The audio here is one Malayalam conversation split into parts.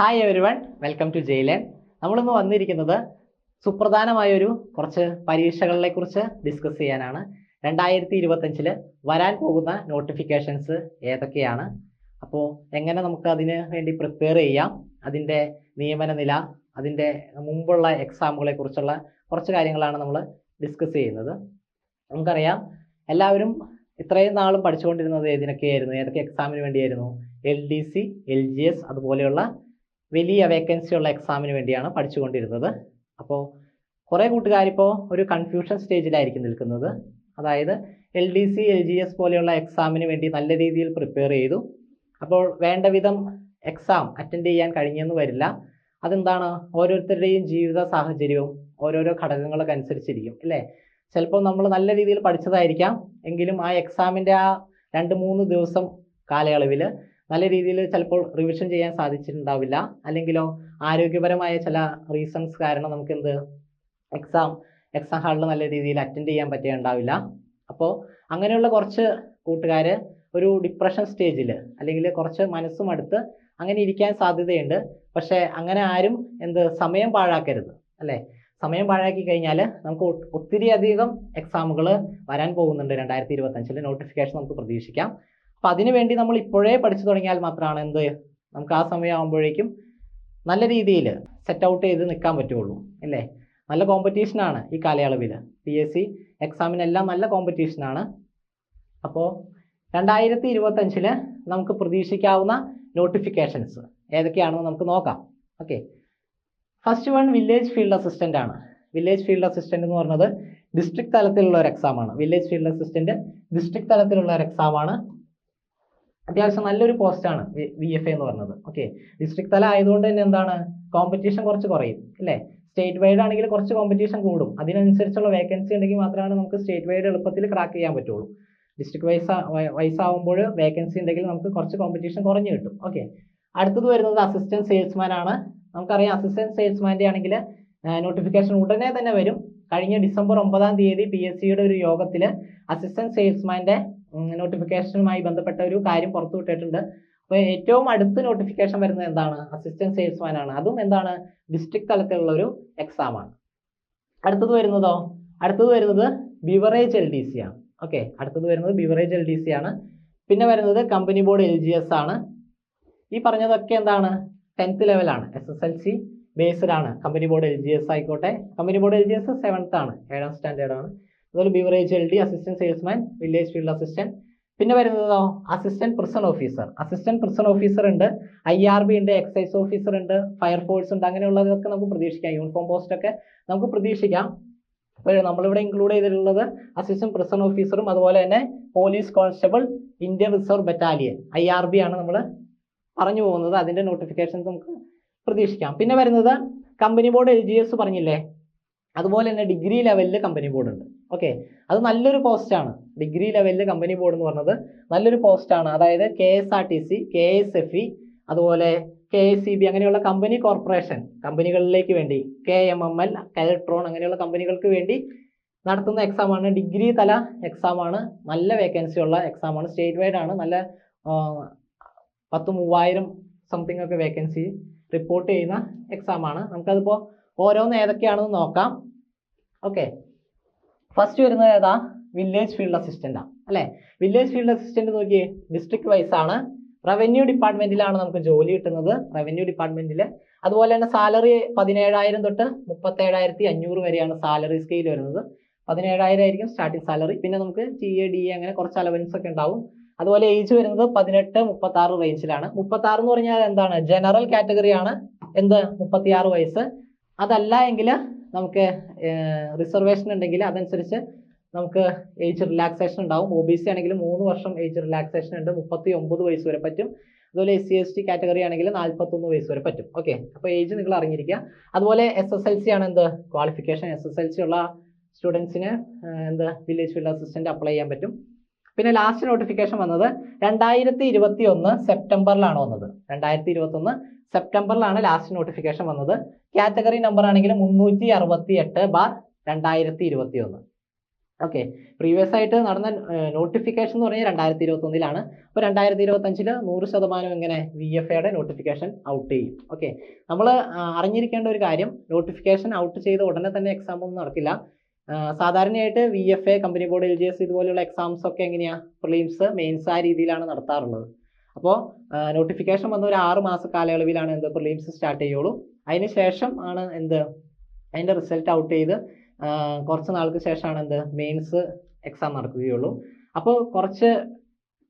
Hi everyone welcome to ജയിലൻ നമ്മളിന്ന് വന്നിരിക്കുന്നത് സുപ്രധാനമായൊരു കുറച്ച് പരീക്ഷകളെ കുറിച്ച് ഡിസ്കസ് ചെയ്യാനാണ്. രണ്ടായിരത്തി ഇരുപത്തഞ്ചിൽ വരാൻ പോകുന്ന നോട്ടിഫിക്കേഷൻസ് ഏതൊക്കെയാണ്? അപ്പോൾ എങ്ങനെ നമുക്ക് അതിന് വേണ്ടി പ്രിപ്പയർ ചെയ്യാം? അതിന്റെ നിയമന നില അതിന്റെ മുമ്പുള്ള എക്സാമുകളെ കുറിച്ചുള്ള കുറച്ച് കാര്യങ്ങളാണ് നമ്മൾ ഡിസ്കസ് ചെയ്യുന്നത്. നമുക്കറിയാം എല്ലാവരും ഇത്രയും നാളും പഠിച്ചുകൊണ്ടിരുന്നത് ഏതിനൊക്കെയായിരുന്നു? ഏതൊക്കെ എക്സാമിന് വേണ്ടിയായിരുന്നു? L D C L G S അതുപോലെയുള്ള വലിയ വേക്കൻസി ഉള്ള എക്സാമിന് വേണ്ടിയാണ് പഠിച്ചുകൊണ്ടിരുന്നത്. അപ്പോൾ കുറേ കൂട്ടുകാരിപ്പോൾ ഒരു കൺഫ്യൂഷൻ സ്റ്റേജിലായിരിക്കും നിൽക്കുന്നത്. അതായത് L D C L G S പോലെയുള്ള എക്സാമിന് വേണ്ടി നല്ല രീതിയിൽ പ്രിപ്പയർ ചെയ്തു. അപ്പോൾ വേണ്ട വിധം എക്സാം അറ്റൻഡ് ചെയ്യാൻ കഴിഞ്ഞെന്ന് വരില്ല. അതെന്താണ്? ഓരോരുത്തരുടെയും ജീവിത സാഹചര്യവും ഓരോരോ ഘടകങ്ങളൊക്കെ അനുസരിച്ചിരിക്കും അല്ലേ? ചിലപ്പോൾ നമ്മൾ നല്ല രീതിയിൽ പഠിച്ചതായിരിക്കാം. എങ്കിലും ആ എക്സാമിന്റെ ആ രണ്ട് മൂന്ന് ദിവസം കാലയളവിൽ നല്ല രീതിയിൽ ചിലപ്പോൾ റിവിഷൻ ചെയ്യാൻ സാധിച്ചിട്ടുണ്ടാവില്ല. അല്ലെങ്കിലോ ആരോഗ്യപരമായ ചില റീസൺസ് കാരണം നമുക്ക് എന്ത് എക്സാം എക്സാം ഹാളിൽ നല്ല രീതിയിൽ അറ്റൻഡ് ചെയ്യാൻ പറ്റുകയുണ്ടാവില്ല. അപ്പോൾ അങ്ങനെയുള്ള കുറച്ച് കൂട്ടുകാർ ഒരു ഡിപ്രഷൻ സ്റ്റേജിൽ അല്ലെങ്കിൽ കുറച്ച് മനസ്സും അടുത്ത് അങ്ങനെ ഇരിക്കാൻ സാധ്യതയുണ്ട്. പക്ഷേ അങ്ങനെ ആരും എന്ത്? സമയം പാഴാക്കരുത്. അല്ലേ? സമയം പാഴാക്കി കഴിഞ്ഞാൽ നമുക്ക് ഒത്തിരി അധികം എക്സാമുകൾ വരാൻ പോകുന്നുണ്ട് രണ്ടായിരത്തി ഇരുപത്തഞ്ചിൽ നോട്ടിഫിക്കേഷൻ നമുക്ക് പ്രതീക്ഷിക്കാം. അപ്പം അതിനുവേണ്ടി നമ്മൾ ഇപ്പോഴേ പഠിച്ചു തുടങ്ങിയാൽ മാത്രമാണ് എന്ത് നമുക്ക് ആ സമയമാകുമ്പോഴേക്കും നല്ല രീതിയിൽ സെറ്റ് ഔട്ട് ചെയ്ത് നിൽക്കാൻ പറ്റുള്ളൂ അല്ലേ? നല്ല കോമ്പറ്റീഷനാണ് ഈ കാലയളവിൽ. പി എസ് സി എക്സാമിനെല്ലാം നല്ല കോമ്പറ്റീഷനാണ് അപ്പോൾ രണ്ടായിരത്തി ഇരുപത്തഞ്ചിൽ നമുക്ക് പ്രതീക്ഷിക്കാവുന്ന നോട്ടിഫിക്കേഷൻസ് ഏതൊക്കെയാണെന്ന് നമുക്ക് നോക്കാം. Okay first one village field assistant ആണ്. വില്ലേജ് ഫീൽഡ് അസിസ്റ്റന്റ് എന്ന് പറഞ്ഞത് ഡിസ്ട്രിക്ട് തലത്തിലുള്ള ഒരു എക്സാം ആണ്. വില്ലേജ് ഫീൽഡ് അസിസ്റ്റന്റ് ഡിസ്ട്രിക്ട് തലത്തിലുള്ള ഒരു എക്സാം ആണ്. അത്യാവശ്യം നല്ലൊരു പോസ്റ്റാണ് വി എഫ് എന്ന് പറഞ്ഞത്. ഓക്കെ ഡിസ്ട്രിക്ട് തല ആയതുകൊണ്ട് തന്നെ എന്താണ്? കോമ്പറ്റീഷൻ കുറച്ച് കുറയും അല്ലേ? സ്റ്റേറ്റ് വൈഡ് ആണെങ്കിൽ കുറച്ച് കോമ്പറ്റീഷൻ കൂടും. അതിനനുസരിച്ചുള്ള വേക്കൻസി ഉണ്ടെങ്കിൽ മാത്രമാണ് നമുക്ക് സ്റ്റേറ്റ് വൈഡ് എളുപ്പത്തിൽ ക്രാക്ക് ചെയ്യാൻ പറ്റുള്ളൂ. ഡിസ്ട്രിക്ട് വൈസ് വൈസ് ആകുമ്പോൾ വേക്കൻസി ഉണ്ടെങ്കിൽ നമുക്ക് കുറച്ച് കോമ്പറ്റീഷൻ കുറഞ്ഞു കിട്ടും. ഓക്കെ അടുത്തത് വരുന്നത് അസിസ്റ്റന്റ് സെയിൽസ്മാൻ ആണ്. നമുക്കറിയാം അസിസ്റ്റന്റ് സെയിൽസ്മാന്റെ ആണെങ്കിൽ നോട്ടിഫിക്കേഷൻ ഉടനെ തന്നെ വരും. കഴിഞ്ഞ ഡിസംബർ ഒമ്പതാം തീയതി പി എസ് സിയുടെ ഒരു യോഗത്തിൽ അസിസ്റ്റന്റ് സെയിൽസ്മാന്റെ നോട്ടിഫിക്കേഷനുമായി ബന്ധപ്പെട്ട ഒരു കാര്യം പുറത്തുവിട്ടിട്ടുണ്ട് അപ്പോൾ ഏറ്റവും അടുത്ത നോട്ടിഫിക്കേഷൻ വരുന്നത് എന്താണ്? അസിസ്റ്റന്റ് സെയിൽസ്മാൻ ആണ്. അതും എന്താണ്? ഡിസ്ട്രിക്ട് തലത്തിലുള്ള ഒരു എക്സാം ആണ്. അടുത്തത് വരുന്നതോ? അടുത്തത് വരുന്നത് ബിവറേജ് എൽ ഡി സി ആണ്. ഓക്കെ അടുത്തത് വരുന്നത് ബിവറേജ് എൽ ഡി സി ആണ്. പിന്നെ വരുന്നത് company board L G S ആണ്. ഈ പറഞ്ഞതൊക്കെ എന്താണ്? ടെൻത്ത് ലെവലാണ് S S L C based ആണ്. Company board L G S ആയിക്കോട്ടെ. Company board L G S seventh ആണ്. ഏഴാം സ്റ്റാൻഡേർഡ് ആണ്. അതുപോലെ beverage L D assistant salesman village field assistant പിന്നെ വരുന്നതോ assistant prison officer assistant prison officer ഉണ്ട്. ഐ ആർ ബി ഉണ്ട് എക്സൈസ് ഓഫീസർ ഉണ്ട് ഫയർഫോഴ്സ് ഉണ്ട്. അങ്ങനെയുള്ളതൊക്കെ നമുക്ക് പ്രതീക്ഷിക്കാം. യൂണിഫോം പോസ്റ്റ് ഒക്കെ നമുക്ക് പ്രതീക്ഷിക്കാം. അപ്പോൾ നമ്മളിവിടെ ഇൻക്ലൂഡ് ചെയ്തിട്ടുള്ളത് അസിസ്റ്റന്റ് പ്രിസൺ ഓഫീസറും അതുപോലെ തന്നെ police constable Indian reserve battalion I R B ആണ് നമ്മൾ പറഞ്ഞു പോകുന്നത്. അതിന്റെ നോട്ടിഫിക്കേഷൻസ് നമുക്ക് പ്രതീക്ഷിക്കാം. പിന്നെ വരുന്നത് company board L G S പറഞ്ഞില്ലേ? അതുപോലെ തന്നെ ഡിഗ്രി ലെവലിൽ കമ്പനി ബോർഡ് ഉണ്ട്. ഓക്കെ അത് നല്ലൊരു പോസ്റ്റാണ് ഡിഗ്രി ലെവലിൽ കമ്പനി ബോർഡ് എന്ന് പറഞ്ഞത് നല്ലൊരു ആണ്. അതായത് K S R T C K S F E അതുപോലെ കെ എസ് സി ബി അങ്ങനെയുള്ള കമ്പനി കോർപ്പറേഷൻ കമ്പനികളിലേക്ക് വേണ്ടി K M M L Keltron അങ്ങനെയുള്ള കമ്പനികൾക്ക് വേണ്ടി നടത്തുന്ന എക്സാം ആണ്. ഡിഗ്രി തല എക്സാം ആണ്. നല്ല വേക്കൻസി ഉള്ള എക്സാം ആണ്. സ്റ്റേറ്റ് വൈഡ് ആണ്. നല്ല പത്ത് മൂവായിരം സംതിങ് ഒക്കെ വേക്കൻസി റിപ്പോർട്ട് ചെയ്യുന്ന എക്സാം ആണ്. നമുക്കതിപ്പോൾ ഓരോന്ന് ഏതൊക്കെയാണെന്ന് നോക്കാം. ഓക്കെ ഫസ്റ്റ് വരുന്നത് ഏതാ? വില്ലേജ് ഫീൽഡ് അസിസ്റ്റന്റ് ആണ് അല്ലെ? വില്ലേജ് ഫീൽഡ് അസിസ്റ്റന്റ് നോക്കിയേ ഡിസ്ട്രിക്ട് വൈസ് ആണ്. റവന്യൂ ഡിപ്പാർട്ട്മെന്റിലാണ് നമുക്ക് ജോലി കിട്ടുന്നത്. റവന്യൂ ഡിപ്പാർട്ട്മെന്റിൽ അതുപോലെ തന്നെ സാലറി പതിനേഴായിരം തൊട്ട് മുപ്പത്തേഴായിരത്തി അഞ്ഞൂറ് വരെയാണ് സാലറി സ്കെയിൽ വരുന്നത്. പതിനേഴായിരം ആയിരിക്കും സ്റ്റാർട്ടിംഗ് സാലറി പിന്നെ നമുക്ക് ടി എ ഡി എ അങ്ങനെ കുറച്ച് അലവൻസ് ഒക്കെ ഉണ്ടാവും. അതുപോലെ ഏജ് വരുന്നത് പതിനെട്ട് മുപ്പത്തി ആറ് റേഞ്ചിലാണ് മുപ്പത്തി ആറ് എന്ന് പറഞ്ഞാൽ എന്താണ്? ജനറൽ കാറ്റഗറിയാണ് എന്ത്? മുപ്പത്തിയാറ് വയസ്സ്. അതല്ല എങ്കിൽ നമുക്ക് റിസർവേഷൻ ഉണ്ടെങ്കിൽ അതനുസരിച്ച് നമുക്ക് ഏജ് റിലാക്സേഷൻ ഉണ്ടാവും. ഒ ബി സി ആണെങ്കിൽ മൂന്ന് വർഷം ഏജ് റിലാക്സേഷൻ ഉണ്ട്. മുപ്പത്തി ഒമ്പത് വയസ്സ് വരെ പറ്റും. അതുപോലെ S C S T category ആണെങ്കിൽ നാൽപ്പത്തൊന്ന് വയസ്സ് വരെ പറ്റും. ഓക്കെ അപ്പോൾ ഏജ് നിങ്ങൾ അറിഞ്ഞിരിക്കുക. അതുപോലെ എസ് എസ് എൽ സി ആണ് എന്ത്? Qualification S S L C ഉള്ള സ്റ്റുഡൻസിന് എന്ത്? വില്ലേജ് ഫീൽഡ് അസിസ്റ്റന്റ് അപ്ലൈ ചെയ്യാൻ പറ്റും. പിന്നെ ലാസ്റ്റ് നോട്ടിഫിക്കേഷൻ വന്നത് രണ്ടായിരത്തി ഇരുപത്തി ഒന്ന് സെപ്റ്റംബറിലാണ് വന്നത്. രണ്ടായിരത്തി ഇരുപത്തി ഒന്ന് സെപ്റ്റംബറിലാണ് ലാസ്റ്റ് നോട്ടിഫിക്കേഷൻ വന്നത്. കാറ്റഗറി നമ്പർ ആണെങ്കിൽ മുന്നൂറ്റി അറുപത്തി എട്ട് ബാർ രണ്ടായിരത്തി ഇരുപത്തി ഒന്ന് ഓക്കെ പ്രീവിയസ് ആയിട്ട് നടന്ന നോട്ടിഫിക്കേഷൻ എന്ന് പറഞ്ഞാൽ രണ്ടായിരത്തി ഇരുപത്തൊന്നിലാണ് അപ്പോൾ രണ്ടായിരത്തി ഇരുപത്തഞ്ചിൽ നൂറ് ശതമാനം ഇങ്ങനെ വി എഫ് എയുടെ നോട്ടിഫിക്കേഷൻ ഔട്ട് ചെയ്യും. ഓക്കെ നമ്മൾ അറിഞ്ഞിരിക്കേണ്ട ഒരു കാര്യം നോട്ടിഫിക്കേഷൻ ഔട്ട് ചെയ്ത ഉടനെ തന്നെ എക്സാം ഒന്നും നടക്കില്ല. സാധാരണയായിട്ട് V F A company board L G S ഇതുപോലെയുള്ള എക്സാംസ് ഒക്കെ എങ്ങനെയാണ് പ്രിലിംസ് മെയിൻസ് ആ രീതിയിലാണ് നടത്താറുള്ളത്. അപ്പോൾ നോട്ടിഫിക്കേഷൻ വന്ന ഒരു ആറ് മാസ കാലയളവിലാണ് എന്ത് പ്രിലിംസ് സ്റ്റാർട്ട് ചെയ്യുള്ളൂ. അതിന് ശേഷം ആണ് എന്ത് അതിന്റെ റിസൾട്ട് ഔട്ട് ചെയ്ത് കുറച്ച് നാൾക്ക് ശേഷമാണ് എന്ത് മെയിൻസ് എക്സാം നടക്കുകയുള്ളൂ. അപ്പോൾ കുറച്ച്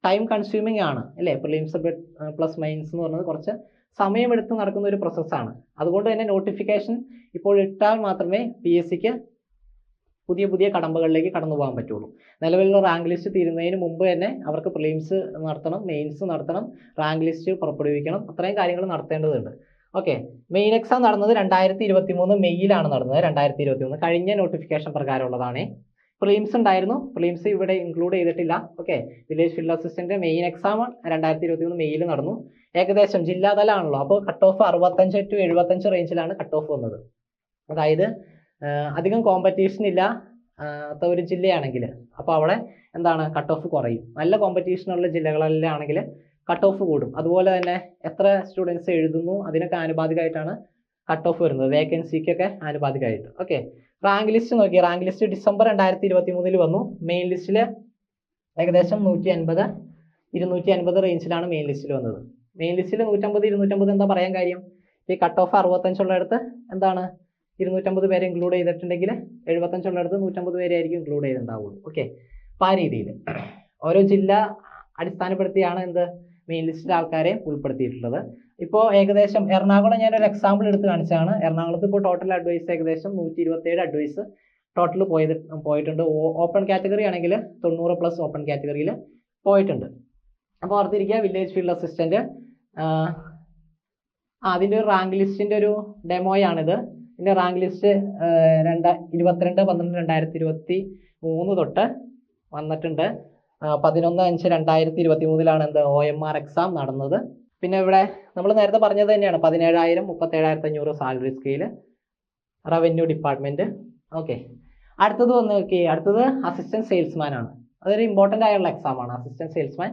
ടൈം കൺസ്യൂമിംഗ് ആണ് അല്ലേ? പ്രിലിംസ് പ്ലസ് മെയിൻസ് എന്ന് പറയുന്നത് കുറച്ച് സമയമെടുത്ത് നടക്കുന്ന ഒരു പ്രോസസ്സാണ് അതുകൊണ്ട് തന്നെ നോട്ടിഫിക്കേഷൻ ഇപ്പോൾ ഇട്ടാൽ മാത്രമേ പി എസ് സിക്ക് പുതിയ പുതിയ കടമ്പകളിലേക്ക് കടന്നു പോകാൻ പറ്റുള്ളൂ. നിലവിലുള്ള റാങ്ക് ലിസ്റ്റ് തീരുന്നതിന് മുമ്പ് തന്നെ അവർക്ക് പ്രിലിംസ് നടത്തണം മെയിൻസ് നടത്തണം റാങ്ക് ലിസ്റ്റ് പുറപ്പെടുവിക്കണം അത്രയും കാര്യങ്ങൾ നടത്തേണ്ടതുണ്ട്. ഓക്കെ മെയിൻ എക്സാം നടന്നത് രണ്ടായിരത്തി ഇരുപത്തി മൂന്ന് മെയ്യിലാണ് നടന്നത് രണ്ടായിരത്തി ഇരുപത്തി മൂന്ന് കഴിഞ്ഞ നോട്ടിഫിക്കേഷൻ പ്രകാരമുള്ളതാണ്. പ്രിലിംസ് ഉണ്ടായിരുന്നു. പ്രിലിംസ് ഇവിടെ ഇൻക്ലൂഡ് ചെയ്തിട്ടില്ല. Okay village field assistant main exam രണ്ടായിരത്തി ഇരുപത്തി മൂന്ന് മെയ്യിൽ നടന്നു. ഏകദേശം ജില്ലാതലാണല്ലോ അപ്പോൾ കട്ട് ഓഫ് അറുപത്തഞ്ച് ടു എഴുപത്തഞ്ച് റേഞ്ചിലാണ് കട്ട് ഓഫ് വന്നത്. അതായത് അധികം കോമ്പറ്റീഷൻ ഇല്ല. ആത്ത ഒരു ജില്ലയാണെങ്കിൽ. അപ്പോൾ അവിടെ എന്താണ് കട്ട് ഓഫ് കുറയും. നല്ല കോമ്പറ്റീഷൻ ഉള്ള ജില്ലകളിലാണെങ്കിൽ കട്ട് ഓഫ് കൂടും. അതുപോലെ തന്നെ എത്ര സ്റ്റുഡൻസ് എഴുതുന്നു അതിനൊക്കെ ആനുപാതികമായിട്ടാണ് കട്ട് ഓഫ് വരുന്നത്. വേക്കൻസിക്കൊക്കെ ആനുപാതികമായിട്ട്. ഓക്കെ റാങ്ക് ലിസ്റ്റ് നോക്കി. റാങ്ക് ലിസ്റ്റ് ഡിസംബർ രണ്ടായിരത്തി ഇരുപത്തി മൂന്നിൽ വന്നു മെയിൻ ലിസ്റ്റിൽ ഏകദേശം നൂറ്റി അൻപത് ഇരുന്നൂറ്റി അൻപത് റേഞ്ചിലാണ് മെയിൻ ലിസ്റ്റിൽ വന്നത്. മെയിൻ ലിസ്റ്റിൽ നൂറ്റമ്പത് ഇരുന്നൂറ്റമ്പത് എന്താ പറയാൻ കാര്യം? ഈ കട്ട് ഓഫ് അറുപത്തഞ്ചുള്ളിടത്ത് എന്താണ് ഇരുന്നൂറ്റമ്പത് പേരെ ഇൻക്ലൂഡ് ചെയ്തിട്ടുണ്ടെങ്കിൽ എഴുപത്തഞ്ചുള്ളിടത്ത് നൂറ്റമ്പത് പേരെ ആയിരിക്കും ഇൻക്ലൂഡ് ചെയ്തിട്ടുണ്ടാവുള്ളൂ. ഓക്കെ അപ്പോൾ ആ രീതിയിൽ ഓരോ ജില്ല അടിസ്ഥാനപ്പെടുത്തിയാണ് എന്ത്? മെയിൻ ലിസ്റ്റിൽ ആൾക്കാരെ ഉൾപ്പെടുത്തിയിട്ടുള്ളത്. ഇപ്പോൾ ഏകദേശം എറണാകുളം ഞാനൊരു എക്സാമ്പിൾ എടുത്ത് കാണിച്ചാണ് എറണാകുളത്ത് ഇപ്പോൾ ടോട്ടൽ അഡ്വൈസ് ഏകദേശം നൂറ്റി ഇരുപത്തേഴ് അഡ്വൈസ് ടോട്ടൽ പോയത് പോയിട്ടുണ്ട്. ഓപ്പൺ കാറ്റഗറി ആണെങ്കിൽ തൊണ്ണൂറ് പ്ലസ് ഓപ്പൺ കാറ്റഗറിയിൽ പോയിട്ടുണ്ട്. അപ്പോൾ ഓർത്തിരിക്കുക വില്ലേജ് ഫീൽഡ് അസിസ്റ്റന്റ് അതിന്റെ ഒരു റാങ്ക് ലിസ്റ്റിന്റെ ഒരു ഡെമോയാണിത് ഇതിന്റെ റാങ്ക് ലിസ്റ്റ് രണ്ട ഇരുപത്തിരണ്ട് പന്ത്രണ്ട് രണ്ടായിരത്തി ഇരുപത്തി മൂന്ന് തൊട്ട് വന്നിട്ടുണ്ട്. പതിനൊന്ന് അഞ്ച് രണ്ടായിരത്തി ഇരുപത്തി മൂന്നിലാണ് എന്ത് ഒ എം ആർ എക്സാം നടന്നത്. പിന്നെ ഇവിടെ നമ്മൾ നേരത്തെ പറഞ്ഞത് തന്നെയാണ് പതിനേഴായിരം മുപ്പത്തേഴായിരത്തി അഞ്ഞൂറ് salary scale revenue department okay അടുത്തത് വന്ന് നോക്കി അടുത്തത് അസിസ്റ്റന്റ് സെയിൽസ്മാൻ ആണ്. അതൊരു ഇമ്പോർട്ടന്റ് ആയുള്ള എക്സാമാണ് ആണ് അസിസ്റ്റന്റ് സെയിൽസ്മാൻ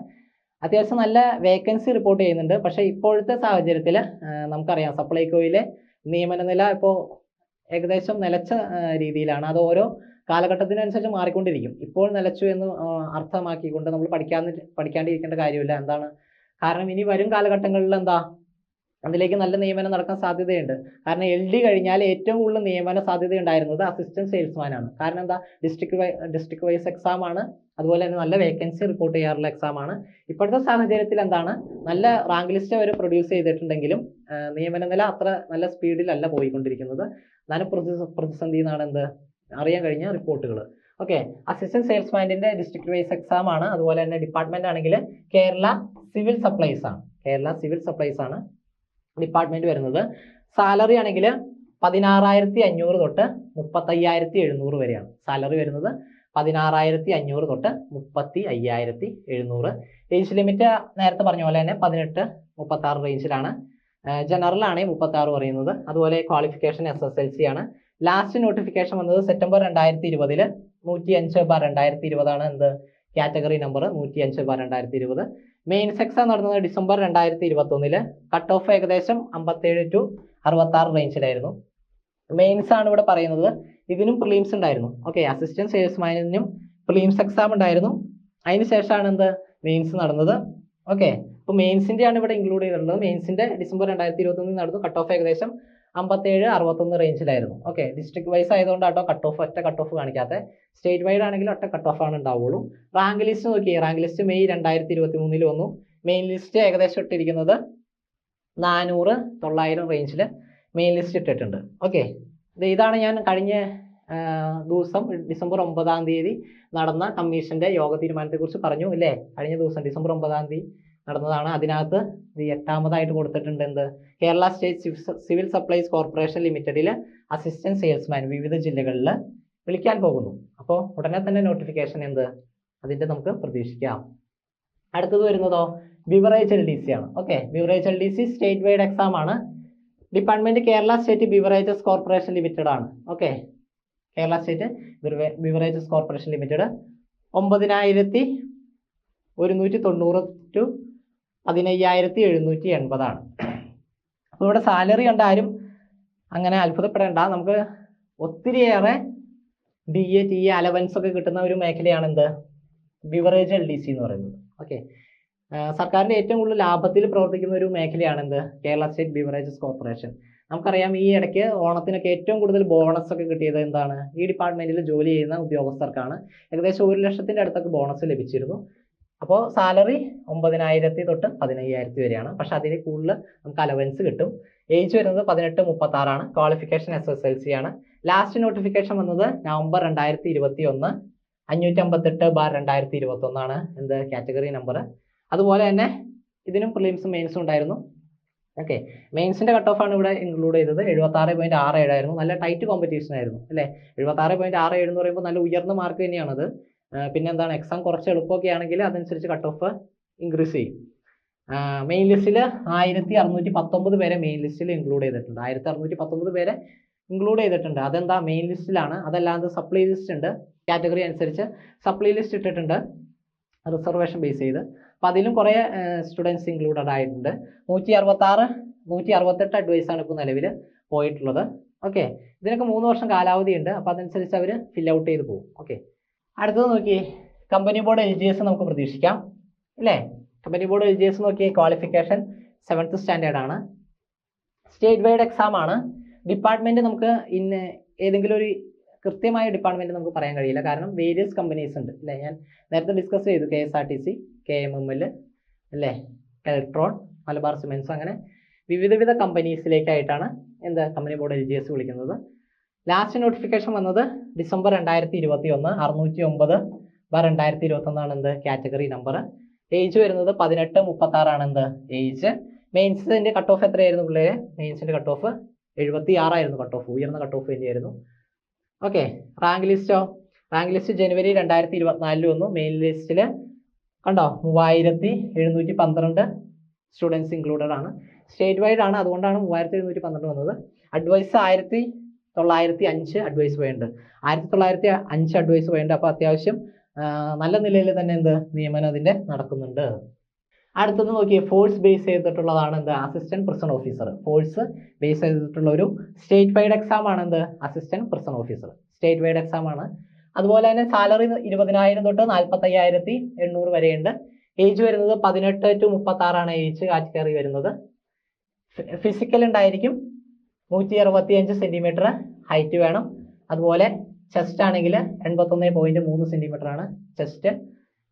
അത്യാവശ്യം നല്ല വേക്കൻസി റിപ്പോർട്ട് ചെയ്യുന്നുണ്ട്. പക്ഷേ ഇപ്പോഴത്തെ സാഹചര്യത്തിൽ നമുക്കറിയാം സപ്ലൈകോയിലെ നിയമന നില ഇപ്പോൾ ഏകദേശം നിലച്ച രീതിയിലാണ്. അത് ഓരോ കാലഘട്ടത്തിനനുസരിച്ച് മാറിക്കൊണ്ടിരിക്കും. ഇപ്പോൾ നിലച്ചു എന്ന് അർത്ഥമാക്കിക്കൊണ്ട് നമ്മൾ പഠിക്കാന്ന് പഠിക്കാണ്ടിരിക്കേണ്ട കാര്യമില്ല. എന്താണ്? കാരണം ഇനി വരും കാലഘട്ടങ്ങളിൽ എന്താ? അതിലേക്ക് നല്ല നിയമനം നടക്കാൻ സാധ്യതയുണ്ട്. കാരണം എൽ ഡി കഴിഞ്ഞാൽ ഏറ്റവും കൂടുതൽ നിയമന സാധ്യത ഉണ്ടായിരുന്നത് അസിസ്റ്റന്റ് സെയിൽസ്മാൻ ആണ്. കാരണം എന്താ? ഡിസ്ട്രിക്ട് ഡിസ്ട്രിക്ട് വൈസ് എക്സാം ആണ്. അതുപോലെ തന്നെ നല്ല വേക്കൻസി റിപ്പോർട്ട് ചെയ്യാറുള്ള എക്സാം ആണ്. ഇപ്പോഴത്തെ സാഹചര്യത്തിൽ എന്താണ്? നല്ല റാങ്ക് ലിസ്റ്റ് അവർ പ്രൊഡ്യൂസ് ചെയ്തിട്ടുണ്ടെങ്കിലും നിയമന നില അത്ര നല്ല സ്പീഡിലല്ല പോയിക്കൊണ്ടിരിക്കുന്നത്. എന്നാലും പ്രതി- പ്രതിസന്ധി എന്നാണ് എന്ത്? അറിയാൻ കഴിഞ്ഞ റിപ്പോർട്ടുകൾ ഓക്കെ അസിസ്റ്റന്റ് സെയിൽസ്മാന്റെ ഡിസ്ട്രിക്ട് വൈസ് എക്സാം ആണ്. അതുപോലെ തന്നെ ഡിപ്പാർട്ട്മെന്റ് ആണെങ്കിൽ കേരള സിവിൽ സപ്ലൈസ് ആണ്. കേരള സിവിൽ സപ്ലൈസ് ആണ്. ഡിപ്പാർട്ട്മെന്റ് വരുന്നത്. സാലറി ആണെങ്കിൽ പതിനാറായിരത്തി അഞ്ഞൂറ് തൊട്ട് മുപ്പത്തയ്യായിരത്തി എഴുന്നൂറ് വരെയാണ്. സാലറി വരുന്നത് പതിനാറായിരത്തി അഞ്ഞൂറ് തൊട്ട് മുപ്പത്തി അയ്യായിരത്തി എഴുന്നൂറ് ഏജ് ലിമിറ്റ് നേരത്തെ പറഞ്ഞ പോലെ തന്നെ പതിനെട്ട് മുപ്പത്താറ് റേഞ്ചിലാണ് ജനറൽ ആണ് മുപ്പത്തി ആറ് പറയുന്നത്. അതുപോലെ qualification S S L C ആണ്. ലാസ്റ്റ് നോട്ടിഫിക്കേഷൻ വന്നത് സെപ്റ്റംബർ രണ്ടായിരത്തി ഇരുപതിൽ നൂറ്റി അഞ്ച് ബാർ രണ്ടായിരത്തി ഇരുപതാണ് എന്ത്? കാറ്റഗറി നമ്പർ നൂറ്റി അഞ്ച് ബാർ രണ്ടായിരത്തി ഇരുപത് മെയിൻസ് എക്സാം നടന്നത് ഡിസംബർ രണ്ടായിരത്തി ഇരുപത്തൊന്നിൽ കട്ട് ഓഫ് ഏകദേശം അമ്പത്തേഴ് ടു അറുപത്തി ആറ് റേഞ്ചിലായിരുന്നു മെയിൻസ് ആണ് ഇവിടെ പറയുന്നത്. ഇതിനും പ്രിലിംസ് ഉണ്ടായിരുന്നു. ഓക്കെ അസിസ്റ്റന്റ് സെയിൽസ്മാനിനും പ്രിലിംസ് എക്സാം ഉണ്ടായിരുന്നു. അതിന് ശേഷമാണ് എന്ത്? മെയിൻസ് നടന്നത്. ഓക്കെ അപ്പോൾ മെയിൻസിന്റെ ആണ് ഇവിടെ ഇൻക്ലൂഡ് ചെയ്തിട്ടുള്ളത്. മെയിൻസിന്റെ ഡിസംബർ രണ്ടായിരത്തി ഇരുപത്തൊന്നിൽ നടന്നു. കട്ട് ഓഫ് ഏകദേശം അമ്പത്തേഴ് അറുപത്തൊന്ന് റേഞ്ചിലായിരുന്നു ഓക്കെ ഡിസ്ട്രിക്ട് വൈസ് ആയതുകൊണ്ട് കേട്ടോ കട്ട് ഓഫ് ഒറ്റ കട്ട് ഓഫ് കാണിക്കാത്ത. സ്റ്റേറ്റ് വൈഡ് ആണെങ്കിലും ഒറ്റ കട്ട് ഓഫ് ആണ് ഉണ്ടാവുള്ളൂ. റാങ്ക് ലിസ്റ്റ് നോക്കി റാങ്ക് ലിസ്റ്റ് മെയ് രണ്ടായിരത്തി ഇരുപത്തി മൂന്നിൽ വന്നു. മെയിൻ ലിസ്റ്റ് ഏകദേശം ഇട്ടിരിക്കുന്നത് നാനൂറ് തൊള്ളായിരം റേഞ്ചിൽ മെയിൻ ലിസ്റ്റ് ഇട്ടിട്ടുണ്ട്. ഓക്കെ ഇതാണ് ഞാൻ കഴിഞ്ഞ ദിവസം ഡിസംബർ ഒമ്പതാം തീയതി നടന്ന കമ്മീഷന്റെ യോഗ തീരുമാനത്തെക്കുറിച്ച് പറഞ്ഞു അല്ലേ കഴിഞ്ഞ ദിവസം ഡിസംബർ ഒമ്പതാം തീയതി നടന്നതാണ്. അതിനകത്ത് എട്ടാമതായിട്ട് കൊടുത്തിട്ടുണ്ട് എന്ത്? Kerala state civil supplies corporation ലിമിറ്റഡിൽ അസിസ്റ്റന്റ് സെയിൽസ്മാൻ വിവിധ ജില്ലകളിൽ വിളിക്കാൻ പോകുന്നു. അപ്പോൾ ഉടനെ തന്നെ നോട്ടിഫിക്കേഷൻ എന്ത്? അതിന്റെ നമുക്ക് പ്രതീക്ഷിക്കാം. അടുത്തത് വരുന്നതോ? ബിവറേജ് എൽ ഡി സി ആണ്. Okay. Beverage L D C state wide exam ആണ്. Department Kerala state beverages corporation limited ആണ്. Okay. Kerala state beverages corporation limited ഒമ്പതിനായിരത്തി ഒരുന്നൂറ്റി തൊണ്ണൂറ് ടു പതിനയ്യായിരത്തി എഴുന്നൂറ്റി എൺപതാണ് അപ്പോൾ ഇവിടെ സാലറി കണ്ട ആരും അങ്ങനെ അത്ഭുതപ്പെടേണ്ട. നമുക്ക് ഒത്തിരിയേറെ D A T A allowance ഒക്കെ കിട്ടുന്ന ഒരു മേഖലയാണ് എന്ത് ബിവറേജ് എൽ ഡി സി എന്ന് പറയുന്നത്. ഓക്കെ സർക്കാരിന്റെ ഏറ്റവും കൂടുതൽ ലാഭത്തിൽ പ്രവർത്തിക്കുന്ന ഒരു മേഖലയാണ് എന്ത് കേരള സ്റ്റേറ്റ് ബിവറേജസ് കോർപ്പറേഷൻ നമുക്കറിയാം ഈ ഇടയ്ക്ക് ഓണത്തിനൊക്കെ ഏറ്റവും കൂടുതൽ ബോണസ് ഒക്കെ കിട്ടിയത് എന്താണ്? ഈ ഡിപ്പാർട്ട്മെന്റിൽ ജോലി ചെയ്യുന്ന ഉദ്യോഗസ്ഥർക്കാണ്. ഏകദേശം ഒരു ലക്ഷത്തിന്റെ അടുത്തൊക്കെ ബോണസ് ലഭിച്ചിരുന്നു. അപ്പോൾ സാലറി ഒമ്പതിനായിരത്തി തൊട്ട് പതിനയ്യായിരത്തി വരെയാണ്. പക്ഷെ അതിൽ കൂടുതൽ നമുക്ക് അലവൻസ് കിട്ടും. ഏജ് വരുന്നത് പതിനെട്ട് മുപ്പത്തി ആറാണ് qualification S S L C ആണ്. ലാസ്റ്റ് നോട്ടിഫിക്കേഷൻ വന്നത് നവംബർ രണ്ടായിരത്തി ഇരുപത്തി ഒന്ന് അഞ്ഞൂറ്റി അമ്പത്തെട്ട് ബാർ രണ്ടായിരത്തി ഇരുപത്തി ഒന്നാണ് എന്ത് കാറ്റഗറി നമ്പർ അതുപോലെ തന്നെ ഇതിനും പ്രിലിംസും മെയിൻസും ഉണ്ടായിരുന്നു. ഓക്കെ മെയിൻസിന്റെ കട്ട് ഓഫ് ആണ് ഇവിടെ ഇൻക്ലൂഡ് ചെയ്തത്. എഴുപത്തി ആറ് പോയിന്റ് ആറ് ഏഴായിരുന്നു നല്ല ടൈറ്റ് കോമ്പറ്റീഷൻ ആയിരുന്നു അല്ലേ? എഴുപത്തി ആറ് പോയിന്റ് ആറ് ഏഴ് എന്ന് പറയുമ്പോൾ നല്ല ഉയർന്ന മാർക്ക് തന്നെയാണത്. പിന്നെ എന്താണ് എക്സാം കുറച്ച് എളുപ്പമൊക്കെ ആണെങ്കിൽ അതനുസരിച്ച് കട്ട് ഓഫ് ഇൻക്രീസ് ചെയ്യും. മെയിൻ ലിസ്റ്റിൽ ആയിരത്തി അറുന്നൂറ്റി പത്തൊമ്പത് പേരെ മെയിൻ ലിസ്റ്റിൽ ഇൻക്ലൂഡ് ചെയ്തിട്ടുണ്ട്. ആയിരത്തി അറുന്നൂറ്റി പത്തൊമ്പത് പേരെ ഇൻക്ലൂഡ് ചെയ്തിട്ടുണ്ട്. അതെന്താ മെയിൻ ലിസ്റ്റിലാണ് അതല്ലാതെ സപ്ലൈ ലിസ്റ്റ് ഉണ്ട്. കാറ്റഗറി അനുസരിച്ച് സപ്ലൈ ലിസ്റ്റ് ഇട്ടിട്ടുണ്ട്. റിസർവേഷൻ ബേസ് ചെയ്ത്. അപ്പോൾ അതിലും കുറേ സ്റ്റുഡൻസ് ഇൻക്ലൂഡഡ് ആയിട്ടുണ്ട്. നൂറ്റി അറുപത്താറ് നൂറ്റി അറുപത്തെട്ട് അഡ്വൈസ് ആണ് ഇപ്പോൾ നിലവിൽ പോയിട്ടുള്ളത്. ഓക്കെ ഇതിനൊക്കെ മൂന്ന് വർഷം കാലാവധിയുണ്ട് അപ്പോൾ അതനുസരിച്ച് അവർ ഫിൽ ഔട്ട് ചെയ്ത് പോകും. ഓക്കെ അടുത്തത് നോക്കിയേ company board L G S നമുക്ക് പ്രതീക്ഷിക്കാം അല്ലേ? Company board L G S നോക്കി ക്വാളിഫിക്കേഷൻ സെവൻത്ത് സ്റ്റാൻഡേർഡ് ആണ്. സ്റ്റേറ്റ് വൈഡ് എക്സാം ആണ്. ഡിപ്പാർട്ട്മെന്റ് നമുക്ക് ഇന്ന് ഏതെങ്കിലും ഒരു കൃത്യമായ ഡിപ്പാർട്ട്മെന്റ് നമുക്ക് പറയാൻ കഴിയില്ല. കാരണം വേരിയസ് കമ്പനീസ് ഉണ്ട് അല്ലേ? ഞാൻ നേരത്തെ ഡിസ്കസ് ചെയ്തു K S R T C K M M L അല്ലേ? ഇലക്ട്രോൺ മലബാർ സിമെൻസ് അങ്ങനെ വിവിധ വിധ കമ്പനീസിലേക്കായിട്ടാണ് എന്താ company board L G S വിളിക്കുന്നത്. ലാസ്റ്റ് നോട്ടിഫിക്കേഷൻ വന്നത് ഡിസംബർ രണ്ടായിരത്തി ഇരുപത്തി ഒന്ന് അറുന്നൂറ്റി ഒമ്പത് ബാർ രണ്ടായിരത്തി ഇരുപത്തി ഒന്നാണ് എന്ത്? കാറ്റഗറി നമ്പർ ഏജ് വരുന്നത് പതിനെട്ട് മുപ്പത്തി ആറാണ് എന്ത്? ഏജ്. മെയിൻസിന്റെ കട്ട് ഓഫ് എത്രയായിരുന്നു പിള്ളേരെ? മെയിൻസിന്റെ കട്ട് ഓഫ് എഴുപത്തി ആറായിരുന്നു കട്ട് ഓഫ് ഉയർന്ന കട്ട് ഓഫ് തന്നെയായിരുന്നു ഓക്കെ റാങ്ക് ലിസ്റ്റോ റാങ്ക് ലിസ്റ്റ് ജനുവരി രണ്ടായിരത്തി ഇരുപത്തിനാലിൽ വന്നു മെയിൻ ലിസ്റ്റിൽ കണ്ടോ? മൂവായിരത്തി എഴുന്നൂറ്റി പന്ത്രണ്ട് സ്റ്റുഡൻസ് ഇൻക്ലൂഡഡ് ആണ്. സ്റ്റേറ്റ് വൈഡ് ആണ് അതുകൊണ്ടാണ് മൂവായിരത്തി എഴുന്നൂറ്റി പന്ത്രണ്ട് വന്നത്. അഡ്വൈസ് ആയിരത്തി തൊള്ളായിരത്തി അഞ്ച് അഡ്വൈസ് വേണ്ട ആയിരത്തി തൊള്ളായിരത്തി അഞ്ച് അഡ്വൈസ് വേണ്ട അപ്പോൾ അത്യാവശ്യം നല്ല നിലയിൽ തന്നെ എന്ത് നിയമനം അതിന്റെ നടക്കുന്നുണ്ട്. അടുത്തത് നോക്കിയേ ഫോഴ്സ് ബേസ് ചെയ്തിട്ടുള്ളതാണ് എന്ത്? Assistant prison officer force base ചെയ്തിട്ടുള്ള ഒരു സ്റ്റേറ്റ് വൈഡ് എക്സാം ആണ് എന്ത്? Assistant prison officer state wide exam ആണ്. അതുപോലെ തന്നെ സാലറി ഇരുപതിനായിരം തൊട്ട് നാൽപ്പത്തയ്യായിരത്തി എണ്ണൂറ് വരെയുണ്ട്. ഏജ് വരുന്നത് പതിനെട്ട് ടു മുപ്പത്തി ആറാണ് ഏജ് കാറ്റഗറി വരുന്നത്. ഫിസിക്കൽ ഉണ്ടായിരിക്കും. നൂറ്റി അറുപത്തി അഞ്ച് സെന്റിമീറ്റർ ഹൈറ്റ് വേണം. അതുപോലെ ചെസ്റ്റ് ആണെങ്കിൽ എൺപത്തൊന്ന് പോയിന്റ് മൂന്ന് സെന്റിമീറ്റർ ആണ് chest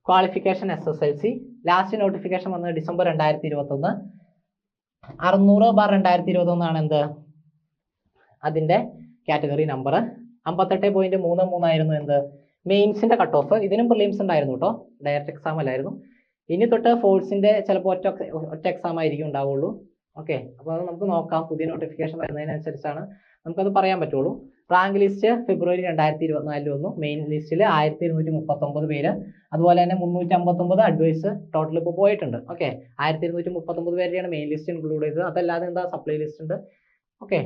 qualification S S L C last notification വന്നത് ഡിസംബർ രണ്ടായിരത്തി ഇരുപത്തൊന്ന് അറുന്നൂറ് ബാർ രണ്ടായിരത്തി ഇരുപത്തൊന്നാണ് എന്ത്? അതിന്റെ കാറ്റഗറി നമ്പർ അമ്പത്തെട്ട് പോയിന്റ് മൂന്ന് മൂന്നായിരുന്നു എന്ത്? മെയിൻസിന്റെ കട്ട് ഓഫ് ഇതിനും പ്രിലിംസ് ഉണ്ടായിരുന്നു കേട്ടോ ഡയറക്റ്റ് എക്സാം അല്ലായിരുന്നു. ഇനി തൊട്ട് ഫോഴ്സിന്റെ ചിലപ്പോൾ ഒറ്റ ഒറ്റ എക്സാം ആയിരിക്കും ഉണ്ടാവുള്ളൂ. ഓക്കെ അപ്പോൾ അത് നമുക്ക് നോക്കാം. പുതിയ നോട്ടിഫിക്കേഷൻ വരുന്നതിനനുസരിച്ചാണ്. നമുക്കത് പറയാൻ പറ്റുള്ളൂ. റാങ്ക് ലിസ്റ്റ് ഫെബ്രുവരി രണ്ടായിരത്തി ഇരുപത്തിനാലിൽ വന്നു. മെയിൻ ലിസ്റ്റിൽ ആയിരത്തി ഇരുന്നൂറ്റി മുപ്പത്തൊമ്പത് പേര്. അതുപോലെ തന്നെ മുന്നൂറ്റി അമ്പത്തൊമ്പത് അഡ്വൈസ് ടോട്ടൽ ഇപ്പോൾ പോയിട്ടുണ്ട്. ഓക്കെ ആയിരത്തി ഇരുന്നൂറ്റി മുപ്പത്തൊമ്പത് പേരെയാണ് മെയിൻ ലിസ്റ്റ് ഇൻക്ലൂഡ് ചെയ്തത്. അതല്ലാതെ എന്താ സപ്ലൈ ലിസ്റ്റ് ഉണ്ട്? ഓക്കെ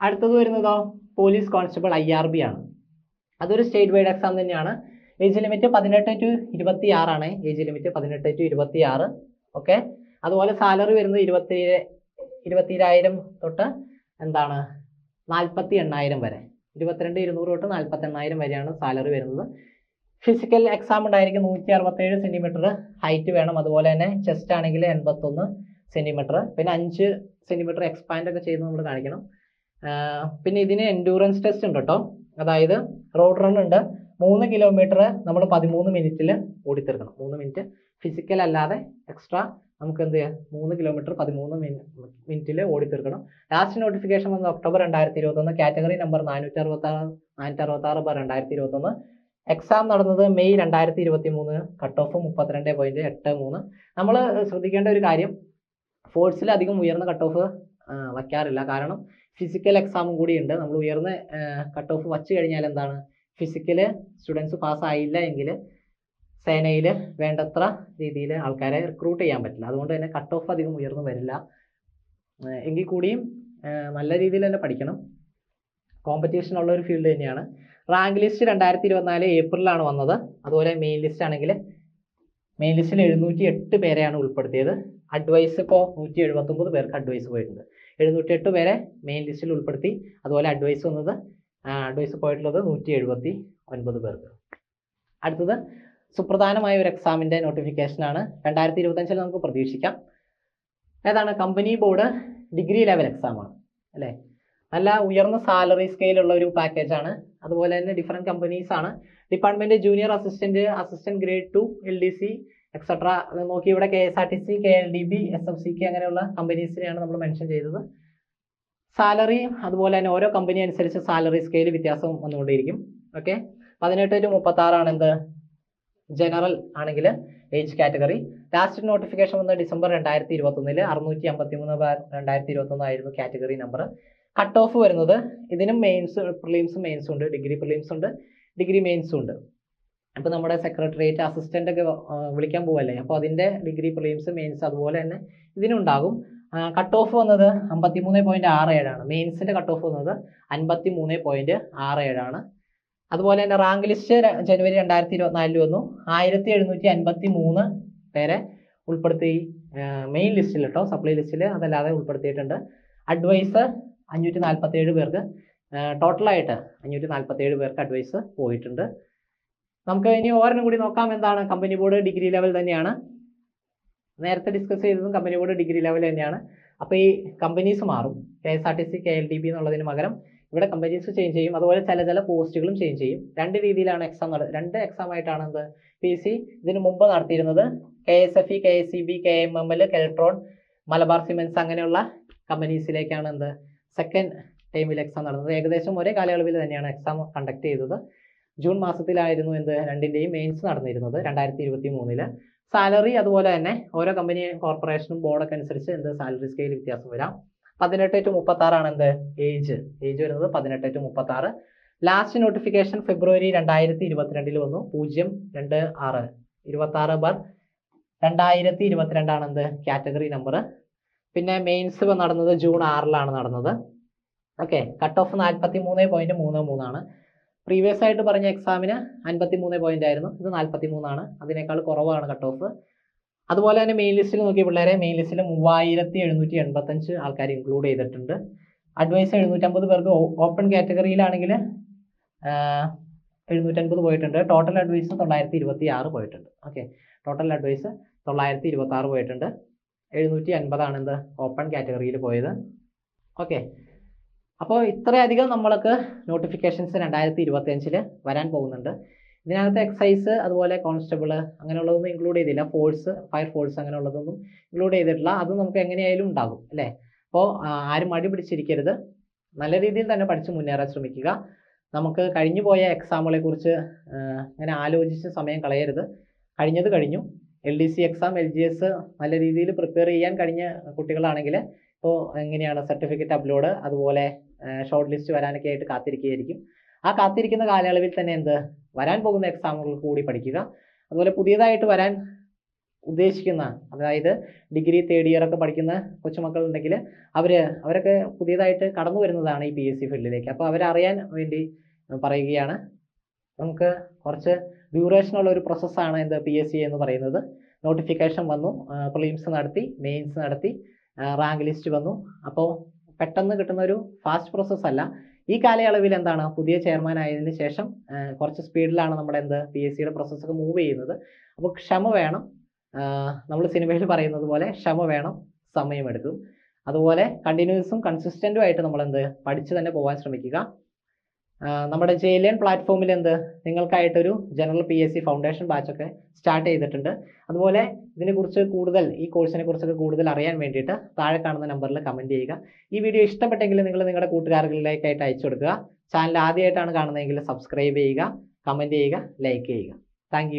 അടുത്തത് വരുന്നതോ? Police constable I R B ആണ്. അതൊരു സ്റ്റേറ്റ് വൈഡ് എക്സാം തന്നെയാണ്. ഏജ് ലിമിറ്റ് പതിനെട്ട് ടു ഇരുപത്തി ആറാണ് ഏജ് ലിമിറ്റ് പതിനെട്ട് ടു ഇരുപത്തി ആറ് ഓക്കെ അതുപോലെ സാലറി വരുന്നത് ഇരുപത്തി ഇരുപത്തിരായിരം തൊട്ട് എന്താണ്? നാൽപ്പത്തി എണ്ണായിരം വരെ. ഇരുപത്തിരണ്ട് ഇരുന്നൂറ് തൊട്ട് നാൽപ്പത്തി എണ്ണായിരം വരെയാണ് സാലറി വരുന്നത്. ഫിസിക്കൽ എക്സാം ഉണ്ടായിരിക്കും നൂറ്റി അറുപത്തേഴ് സെന്റിമീറ്റർ ഹൈറ്റ് വേണം. അതുപോലെ തന്നെ ചെസ്റ്റ് ആണെങ്കിൽ എൺപത്തൊന്ന് സെന്റിമീറ്റർ പിന്നെ അഞ്ച് സെന്റിമീറ്റർ എക്സ്പാൻഡ് ഒക്കെ ചെയ്ത് നമ്മൾ കാണിക്കണം. പിന്നെ ഇതിന് എൻഡൂറൻസ് ടെസ്റ്റ് ഉണ്ട് കേട്ടോ. അതായത് റോഡ് റൺ ഉണ്ട്. മൂന്ന് കിലോമീറ്റർ നമ്മൾ പതിമൂന്ന് മിനിറ്റിൽ ഓടിത്തീർക്കണം മൂന്ന് മിനിറ്റ് ഫിസിക്കൽ അല്ലാതെ എക്സ്ട്രാ നമുക്ക് എന്ത് ചെയ്യാം? മൂന്ന് കിലോമീറ്റർ പതിമൂന്ന് മിനിറ്റിൽ ഓടിത്തീർക്കണം ലാസ്റ്റ് നോട്ടിഫിക്കേഷൻ വന്നത് ഒക്ടോബർ രണ്ടായിരത്തി ഇരുപത്തൊന്ന് കാറ്റഗറി നമ്പർ നാനൂറ്റി അറുപത്തി ആറ് നാനൂറ്റി അറുപത്തി ആറ് ബാർ രണ്ടായിരത്തി ഇരുപത്തൊന്ന് എക്സാം നടന്നത് മെയ് രണ്ടായിരത്തി ഇരുപത്തി മൂന്ന് കട്ട് ഓഫ് മുപ്പത്തിരണ്ട് പോയിന്റ് എട്ട് മൂന്ന്. നമ്മൾ ശ്രദ്ധിക്കേണ്ട ഒരു കാര്യം ഫോഴ്സിൽ അധികം ഉയർന്ന കട്ട് ഓഫ് വയ്ക്കാറില്ല. കാരണം ഫിസിക്കൽ എക്സാമും കൂടിയുണ്ട് നമ്മൾ ഉയർന്ന കട്ട് ഓഫ് വച്ചു കഴിഞ്ഞാൽ എന്താണ്? ഫിസിക്കൽ സ്റ്റുഡൻസ് പാസ് ആയില്ല എങ്കിൽ സേനയിൽ വേണ്ടത്ര രീതിയിൽ ആൾക്കാരെ റിക്രൂട്ട് ചെയ്യാൻ പറ്റില്ല. അതുകൊണ്ട് തന്നെ കട്ട് ഓഫ് അധികം ഉയർന്നു വരില്ല. എങ്കിൽ കൂടിയും നല്ല രീതിയിൽ തന്നെ പഠിക്കണം. കോമ്പറ്റീഷൻ ഉള്ള ഒരു ഫീൽഡ് തന്നെയാണ്. റാങ്ക് ലിസ്റ്റ് രണ്ടായിരത്തി ഇരുപത്തിനാല് ഏപ്രിലാണ് വന്നത്. അതുപോലെ മെയിൻ ലിസ്റ്റ് ആണെങ്കിൽ മെയിൻ ലിസ്റ്റിൽ എഴുന്നൂറ്റി എട്ട് പേരെയാണ് ഉൾപ്പെടുത്തിയത്. അഡ്വൈസ് ഇപ്പോൾ നൂറ്റി എഴുപത്തൊമ്പത് പേർക്ക് അഡ്വൈസ് പോയിട്ടുണ്ട്. എഴുന്നൂറ്റി എട്ട് പേരെ മെയിൻ ലിസ്റ്റിൽ ഉൾപ്പെടുത്തി. അതുപോലെ അഡ്വൈസ് വന്നത് അഡ്വൈസ് പോയിട്ടുള്ളത് നൂറ്റി എഴുപത്തി ഒൻപത് പേർക്ക്. അടുത്തത് സുപ്രധാനമായ ഒരു എക്സാമിന്റെ നോട്ടിഫിക്കേഷനാണ് രണ്ടായിരത്തി ഇരുപത്തഞ്ചിൽ നമുക്ക് പ്രതീക്ഷിക്കാം. ഏതാണ്? കമ്പനി ബോർഡ് ഡിഗ്രി ലെവൽ എക്സാമാണ് അല്ലേ? നല്ല ഉയർന്ന സാലറി സ്കെയിലുള്ള ഒരു പാക്കേജാണ് അതുപോലെ തന്നെ ഡിഫറെന്റ് കമ്പനീസ് ആണ്. Department junior assistant assistant grade two L D C etcetera നോക്കി ഇവിടെ K S R T C K L D B S F C K അങ്ങനെയുള്ള കമ്പനീസിനെയാണ് നമ്മൾ മെൻഷൻ ചെയ്തത്. സാലറി അതുപോലെ തന്നെ ഓരോ കമ്പനി അനുസരിച്ച് സാലറി സ്കെയിൽ വ്യത്യാസം വന്നുകൊണ്ടിരിക്കും ഓക്കെ പതിനെട്ട് ടു മുപ്പത്താറാണ് എന്ത്? ജനറൽ ആണെങ്കിൽ ഏജ് കാറ്റഗറി ലാസ്റ്റ് നോട്ടിഫിക്കേഷൻ വന്ന ഡിസംബർ രണ്ടായിരത്തി ഇരുപത്തൊന്നിൽ അറുന്നൂറ്റി അമ്പത്തി മൂന്ന് രണ്ടായിരത്തി ഇരുപത്തൊന്നായിരുന്നു കാറ്റഗറി നമ്പർ കട്ട് ഓഫ് വരുന്നത് ഇതിനും മെയിൻസ് പ്രിലിംസും മെയിൻസും ഉണ്ട്. ഡിഗ്രി പ്രിലിംസ് ഉണ്ട്. ഡിഗ്രി മെയിൻസും ഉണ്ട്. അപ്പോൾ നമ്മുടെ സെക്രട്ടേറിയറ്റ് അസിസ്റ്റന്റ് ഒക്കെ വിളിക്കാൻ പോവല്ലേ? അപ്പോൾ അതിന്റെ ഡിഗ്രി പ്രിലിംസ് മെയിൻസ് അതുപോലെ തന്നെ ഇതിനുണ്ടാകും. കട്ട് ഓഫ് വന്നത് അമ്പത്തി മൂന്ന് പോയിന്റ് ആറ് ഏഴാണ്. മെയിൻസിന്റെ കട്ട് ഓഫ് വന്നത് അൻപത്തി മൂന്ന് പോയിന്റ് ആറ് ഏഴാണ്. അതുപോലെ തന്നെ റാങ്ക് ലിസ്റ്റ് ജനുവരി രണ്ടായിരത്തി ഇരുപത്തിനാലിൽ വന്നു. ആയിരത്തി എഴുന്നൂറ്റി അൻപത്തി മൂന്ന് പേരെ ഉൾപ്പെടുത്തി മെയിൻ ലിസ്റ്റിൽ കേട്ടോ സപ്ലൈ ലിസ്റ്റിൽ അതല്ലാതെ ഉൾപ്പെടുത്തിയിട്ടുണ്ട്. അഡ്വൈസ് അഞ്ഞൂറ്റി നാൽപ്പത്തി ഏഴ് പേർക്ക് ടോട്ടലായിട്ട് അഞ്ഞൂറ്റി നാൽപ്പത്തി ഏഴ് പേർക്ക് അഡ്വൈസ് പോയിട്ടുണ്ട്. നമുക്ക് ഇനി ഓരോന്നും കൂടി നോക്കാം. എന്താണ്? കമ്പനി ബോർഡ് ഡിഗ്രി ലെവൽ തന്നെയാണ്. നേരത്തെ ഡിസ്കസ് ചെയ്തതും കമ്പനി ബോർഡ് ഡിഗ്രി ലെവൽ തന്നെയാണ്. അപ്പോൾ ഈ കമ്പനീസ് മാറും. K S R T C K L D B എന്നുള്ളതിന് പകരം ഇവിടെ കമ്പനീസ് ചേഞ്ച് ചെയ്യും അതുപോലെ ചില ചില പോസ്റ്റുകളും ചേഞ്ച് ചെയ്യും. രണ്ട് രീതിയിലാണ് എക്സാം നട രണ്ട് എക്സാം ആയിട്ടാണ് എന്ത്? പി സി ഇതിനു മുമ്പ് നടത്തിയിരുന്നത് K S F E K S C B K M M L Keltron Malabar cements അങ്ങനെയുള്ള കമ്പനീസിലേക്കാണ് എന്ത്? സെക്കൻഡ് ടൈമിൽ എക്സാം നടന്നത്. ഏകദേശം ഒരേ കാലയളവിൽ തന്നെയാണ് എക്സാം കണ്ടക്ട് ചെയ്തത്. ജൂൺ മാസത്തിലായിരുന്നു എന്ത്? രണ്ടിന്റെയും മെയിൻസ് നടന്നിരുന്നത് രണ്ടായിരത്തി ഇരുപത്തി മൂന്നിൽ സാലറി അതുപോലെ തന്നെ ഓരോ കമ്പനി കോർപ്പറേഷനും ബോർഡൊക്കെ അനുസരിച്ച് എന്ത്? സാലറി സ്കെയിൽ വ്യത്യാസം വരാം. പതിനെട്ട് ടു മുപ്പത്തി ആറാണ് എന്ത് ഏജ്. ഏജ് വരുന്നത് പതിനെട്ട് ടു മുപ്പത്തി ആറ് ലാസ്റ്റ് നോട്ടിഫിക്കേഷൻ ഫെബ്രുവരി രണ്ടായിരത്തി ഇരുപത്തിരണ്ടിൽ വന്നു. പൂജ്യം രണ്ട് ആറ്. ഇരുപത്തി ആറ് ബർ രണ്ടായിരത്തി ഇരുപത്തിരണ്ടാണ് എന്ത് കാറ്റഗറി നമ്പർ പിന്നെ മെയിൻസ് നടന്നത് ജൂൺ ആറിലാണ് നടന്നത്. ഓക്കെ കട്ട് ഓഫ് നാൽപ്പത്തി മൂന്ന് പോയിന്റ് മൂന്ന് മൂന്നാണ്. പ്രീവിയസ് ആയിട്ട് പറഞ്ഞ എക്സാമിന് അൻപത്തി മൂന്ന് പോയിന്റ് ആയിരുന്നു. ഇത് നാൽപ്പത്തി മൂന്നാണ് അതിനേക്കാൾ കുറവാണ് കട്ട് ഓഫ് അതുപോലെ തന്നെ മെയിൻ ലിസ്റ്റിൽ നോക്കിയ പിള്ളേരെ മെയിൻ ലിസ്റ്റിൽ മൂവായിരത്തി എഴുന്നൂറ്റി എൺപത്തഞ്ച് ആൾക്കാർ ഇൻക്ലൂഡ് ചെയ്തിട്ടുണ്ട്. അഡ്വൈസ് എഴുന്നൂറ്റമ്പത് പേർക്ക് ഓപ്പൺ കാറ്റഗറിയിലാണെങ്കിൽ എഴുന്നൂറ്റൻപത് പോയിട്ടുണ്ട് ടോട്ടൽ അഡ്വൈസ് തൊള്ളായിരത്തി ഇരുപത്തി ആറ് പോയിട്ടുണ്ട്. ഓക്കെ ടോട്ടൽ അഡ്വൈസ് തൊള്ളായിരത്തി ഇരുപത്തി ആറ് പോയിട്ടുണ്ട്. എഴുന്നൂറ്റി അൻപതാണ് എന്ത് ഓപ്പൺ കാറ്റഗറിയിൽ പോയത്. ഓക്കെ അപ്പോൾ ഇത്രയധികം നമ്മൾക്ക് നോട്ടിഫിക്കേഷൻസ് രണ്ടായിരത്തി ഇരുപത്തി അഞ്ചിൽ വരാൻ പോകുന്നുണ്ട്. ഇതിനകത്ത് എക്സൈസ് അതുപോലെ കോൺസ്റ്റബിൾ അങ്ങനെയുള്ളതൊന്നും ഇൻക്ലൂഡ് ചെയ്തില്ല. ഫോഴ്സ് ഫയർ ഫോഴ്സ് അങ്ങനെയുള്ളതൊന്നും ഇൻക്ലൂഡ് ചെയ്തിട്ടില്ല. അത് നമുക്ക് എങ്ങനെയായാലും ഉണ്ടാകും അല്ലേ? അപ്പോൾ ആരും മടി പിടിച്ചിരിക്കരുത്. നല്ല രീതിയിൽ തന്നെ പഠിച്ച് മുന്നേറാൻ ശ്രമിക്കുക. നമുക്ക് കഴിഞ്ഞു പോയ എക്സാമുകളെ കുറിച്ച് അങ്ങനെ ആലോചിച്ച് സമയം കളയരുത്. കഴിഞ്ഞത് കഴിഞ്ഞു. L D C exam L G S നല്ല രീതിയിൽ പ്രിപ്പയർ ചെയ്യാൻ കഴിഞ്ഞ കുട്ടികളാണെങ്കിൽ ഇപ്പോൾ എങ്ങനെയാണ് സർട്ടിഫിക്കറ്റ് അപ്ലോഡ് അതുപോലെ ഷോർട്ട് ലിസ്റ്റ് വരാനൊക്കെ ആയിട്ട് കാത്തിരിക്കുകയായിരിക്കും. ആ കാത്തിരിക്കുന്ന കാലയളവിൽ തന്നെ എന്ത്? വരാൻ പോകുന്ന എക്സാമുകൾ കൂടി പഠിക്കുക. അതുപോലെ പുതിയതായിട്ട് വരാൻ ഉദ്ദേശിക്കുന്ന അതായത് ഡിഗ്രി തേർഡ് ഇയർ ഒക്കെ പഠിക്കുന്ന കൊച്ചുമക്കൾ ഉണ്ടെങ്കിൽ അവർ അവരൊക്കെ പുതിയതായിട്ട് കടന്നു വരുന്നതാണ് ഈ പി എസ് സി ഫീൽഡിലേക്ക്. അപ്പോൾ അവരറിയാൻ വേണ്ടി പറയുകയാണ്. നമുക്ക് കുറച്ച് ഡ്യൂറേഷനുള്ള ഒരു പ്രോസസ്സാണ് എന്ത് പി എസ് സി എന്ന് പറയുന്നത്. നോട്ടിഫിക്കേഷൻ വന്നു പ്രിലിംസ് നടത്തി മെയിൻസ് നടത്തി റാങ്ക് ലിസ്റ്റ് വന്നു. അപ്പോൾ പെട്ടെന്ന് കിട്ടുന്ന ഒരു ഫാസ്റ്റ് പ്രോസസ്സല്ല ഈ കാലയളവിൽ എന്താണ്? പുതിയ ചെയർമാൻ ആയതിനു ശേഷം കുറച്ച് സ്പീഡിലാണ് നമ്മുടെ എന്ത് പി എസ് സിയുടെ പ്രോസസ്സൊക്കെ മൂവ് ചെയ്യുന്നത്. അപ്പോൾ ക്ഷമ വേണം. നമ്മൾ സിനിമയിൽ പറയുന്നത് പോലെ ക്ഷമ വേണം സമയമെടുക്കും. അതുപോലെ കണ്ടിന്യൂസും കൺസിസ്റ്റന്റും ആയിട്ട് നമ്മൾ എന്ത്? പഠിച്ച് തന്നെ പോകാൻ ശ്രമിക്കുക. ആ, ജെ ലേൺ പ്ലാറ്റ്ഫോമിൽ എന്ത്? നിങ്ങൾക്കായിട്ടൊരു general P S C foundation ബാച്ചൊക്കെ start ചെയ്തിട്ടുണ്ട്. അതുപോലെ ഇതിനെക്കുറിച്ച് കൂടുതൽ ഈ കോഴ്സിനെ കുറിച്ചൊക്കെ കൂടുതൽ അറിയാൻ വേണ്ടിയിട്ട് താഴെ കാണുന്ന നമ്പറിൽ കമന്റ് ചെയ്യുക. ഈ വീഡിയോ ഇഷ്ടപ്പെട്ടെങ്കിൽ നിങ്ങൾ നിങ്ങളുടെ കൂട്ടുകാരിലേക്കായിട്ട് അയച്ചു കൊടുക്കുക. ചാനൽ ആദ്യമായിട്ടാണ് കാണുന്നതെങ്കിൽ സബ്സ്ക്രൈബ് ചെയ്യുക കമന്റ് ചെയ്യുക ലൈക്ക് ചെയ്യുക. താങ്ക്